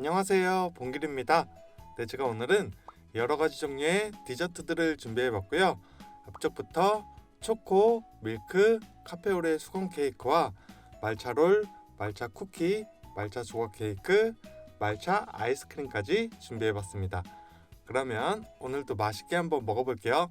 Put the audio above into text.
안녕하세요. 봉길입니다. 네 제가 오늘은 여러가지 종류의 디저트들을 준비해봤고요. 앞쪽부터 초코, 밀크, 카페오레 수건 케이크와 말차롤, 말차 쿠키, 말차 조각 케이크, 말차 아이스크림까지 준비해봤습니다. 그러면 오늘도 맛있게 한번 먹어볼게요